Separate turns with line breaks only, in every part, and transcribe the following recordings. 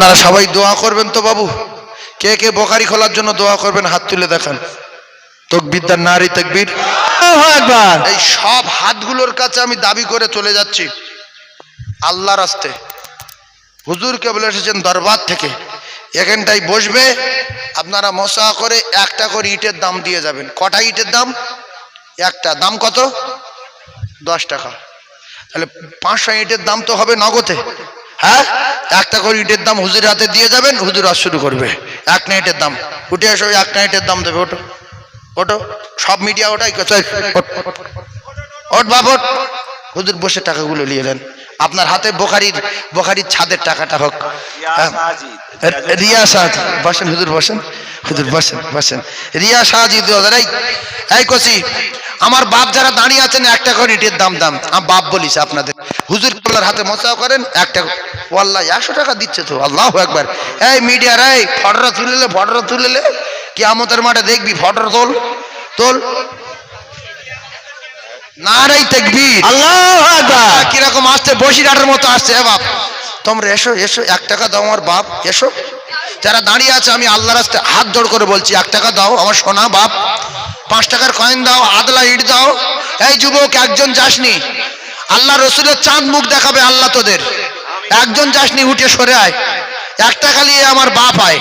আপনারা সবাই দোয়া করবেন তো বাবু? কে কে বোকারি খোলার জন্য দোয়া করবেন? হাত তুলে দেখান। তকবিদ্যার নারী তকবীর। এই সব হাতগুলোর কাছে আমি দাবি করে চলে যাচ্ছি। আল্লাহ রাস্তে হুজুরকে বলে এসেছেন দরবার থেকে। এখানটাই বসবে। আপনারা মশা করে একটা করে ইটের দাম দিয়ে যাবেন। কটা ইটের দাম? একটা। দাম কত? দশ টাকা। তাহলে পাঁচশো ইটের দাম তো হবে নগদে। হ্যাঁ? একটা করে ইটের দাম হুজুর হাতে দিয়ে যাবেন হুজুর আজ শুরু করবে। এক নাইটের দাম। উঠে আসো এক নাইটের দাম দেবে ওটো ওটো সব মিডিয়া ওটাই ওট বাপ ওট হুজুর বসে টাকাগুলো নিয়ে নেন। আপনার হাতে বোখারির বোখারির ছাদের টাকাটা হোক। হ্যাঁ। রিয়া সাজ বসেন হুজুর বসেন। হুজুর বসেন বসেন। রিয়া সাহাজিদ এই এই কসি আমার বাপ যারা দাঁড়িয়ে আছেন একটা করে ইটের দাম দাম। আমার বাপ বলিস আপনাদের। হুজুর কেবলার হাতে মশা করেন একটা ওয়াল্লাহ একশো টাকা দিচ্ছে তো আল্লাহ একবার এই মিডিয়ার এই ফটোটা তুলেলে ফটোটা তুলেলে কি আমতের মাঠে দেখবি ফটোটা তোল তোল। নারাই তেকবীর।
আল্লাহ
কীরকম আসছে বসিরহাটের মতো আসছে এ বাপ। তোমরা এসো এসো এক টাকা দাও আমার বাপ এসো। যারা দাঁড়িয়ে আছে, আমি আল্লাহ রাস্তে হাত জোড় করে বলছি, এক টাকা দাও, আমার সোনা, বাপ, পাঁচ টাকার কয়েন দাও, আদলা ইট দাও। এই যুবক, একজন যাসনি, আল্লাহ রসুলের চাঁদ মুখ দেখাবে, আল্লাহ তোদের। একজন যাসনি, উঠে সরে আয়। এক টাকা নিয়ে আমার বাপ আয়।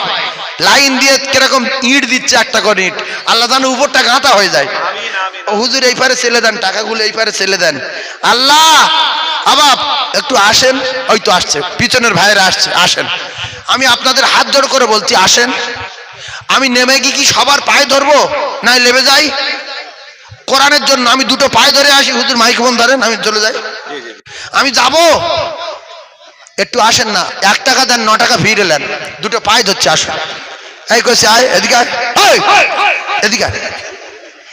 লাইন দিয়ে কীরকম ইট দিচ্ছে একটা করে ইট। আল্লাহ জানে উপরটা গাঁথা হয়ে যায়। হুজুর, এই পারে ছেলে দেন, টাকাগুলো এই পারে ছেলে দেন। আল্লাহ আবাব একটু আসেন, ওই তো আসছে, পিছনের ভাইয়েরা আসছে, আসেন। আমি আপনাদের হাত জোড় করে বলছি, আসেন। আমি নেমে গিয়ে কি সবার পায়ে ধরবো? না নেমে যাই। কোরআনের জন্য আমি দুটো পায়ে ধরে আসি। হুজুর মাইক্রোফোন ধরেন, আমি চলে যাই। আমি যাব। একটু আসেন না, এক টাকা দেন, ন টাকা ফিরে নেন। দুটো পায়ে ধরছে, আসুন। এই কইছে, আয়, এদিকে এদিকে।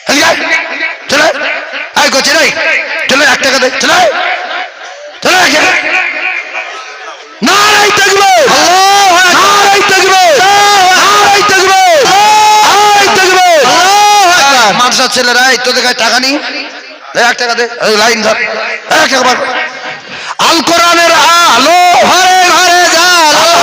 চলে আয়। এক টাকা দে। চলে। চলে। নারাই থাকবে নারাই থাকবে নারাই থাকবে নারাই থাকবে মাদ্রাসার ছেলেরা, এই তোদের কাছে টাকা নি দে এক টাকা দে লাইন ধর। এক টাকা আল কোরআনের আলো, ঘরে ঘরে জালো।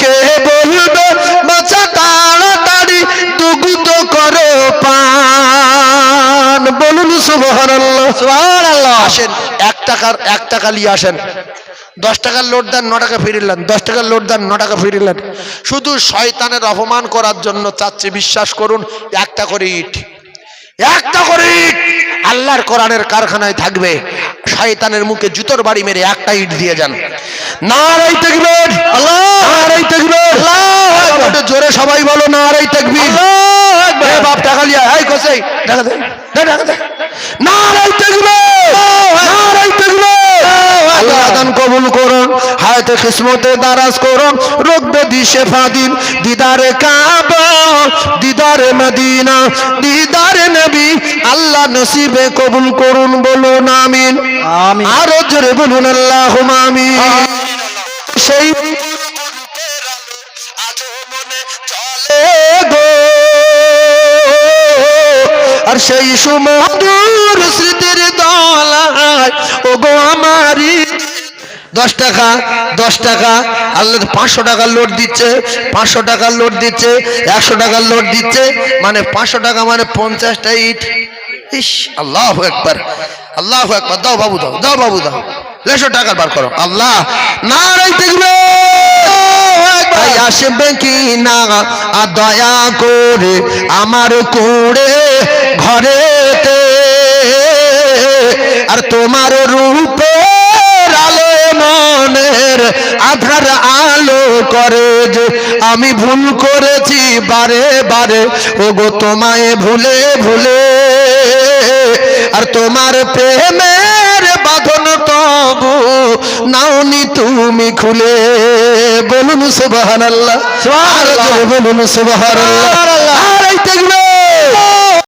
কে বলবে বাচ্চা তাড়াতাড়ি দুগুদ করো পান। বলুন সুবহানাল্লাহ। সুবহানাল্লাহ। আসেন এক টাকার এক টাকা নিয়ে আসেন। দশ টাকার লোড দেন ন টাকা ফিরিলেন দশ টাকার লোড দেন ন টাকা ফিরিলেন শুধু শয়তানের অপমান করার জন্য চাচ্ছে বিশ্বাস করুন একটা করে ইট। একটা করে ইট! আল্লাহর কোরআনের কারখানায় থাকবে শয়তানের মুখে জুতোর বাড়ি মেরে একটা ইট দিয়ে যান। নারাই তাকবীর। আল্লাহ নারাই তাকবীর। আল্লাহ একটু জোরে সবাই বলো নারাই তাকবীর। বাপ টাকা লিয়া এই কোসেই টাকা দে দে টাকা দে। নারাই তাকবীর। নারাই তাকবীর। আল্লাহ দান কবুল করুন হায়াতে কিসমতে দারাজ করুন রোগ ব্যাধি শেফা দিন দিদারে কাবা দিদারে মদিনা দিদারে নবী আল্লাহ নসিবে কবুল করুন বলুন আমিন।
আমিন।
আরও জোরে বলুন আল্লাহ আমিন। সেই আর সেই সুমধুর স্মৃতির তলায় ও গো আমারি দশ টাকা দশ টাকা, আল্লাহ পাঁচশো টাকার লোড দিচ্ছে, পাঁচশো টাকার লোড দিচ্ছে, একশো টাকার লোড দিচ্ছে মানে পাঁচশো টাকা মানে পঞ্চাশটা ইট। ইস, আল্লাহ একবার আল্লাহ একবার দাও বাবু দাও দাও বাবু দাও। দেড়শো বার করো। আল্লাহ না আসবে কি না? দয়া করে আমার কুড়ে ঘরেতে। আর তোমার রূপের আলো মনের আধার আলো করে যে আমি ভুল করেছি বারে বারে। ও গো তোমায় ভুলে ভুলে। আর তোমার প্রেমের তুমি খুলে বলুন সুবহানাল্লাহ। আর বলুন সুবহানাল্লাহ
সুবহানাল্লাহ।
আর এই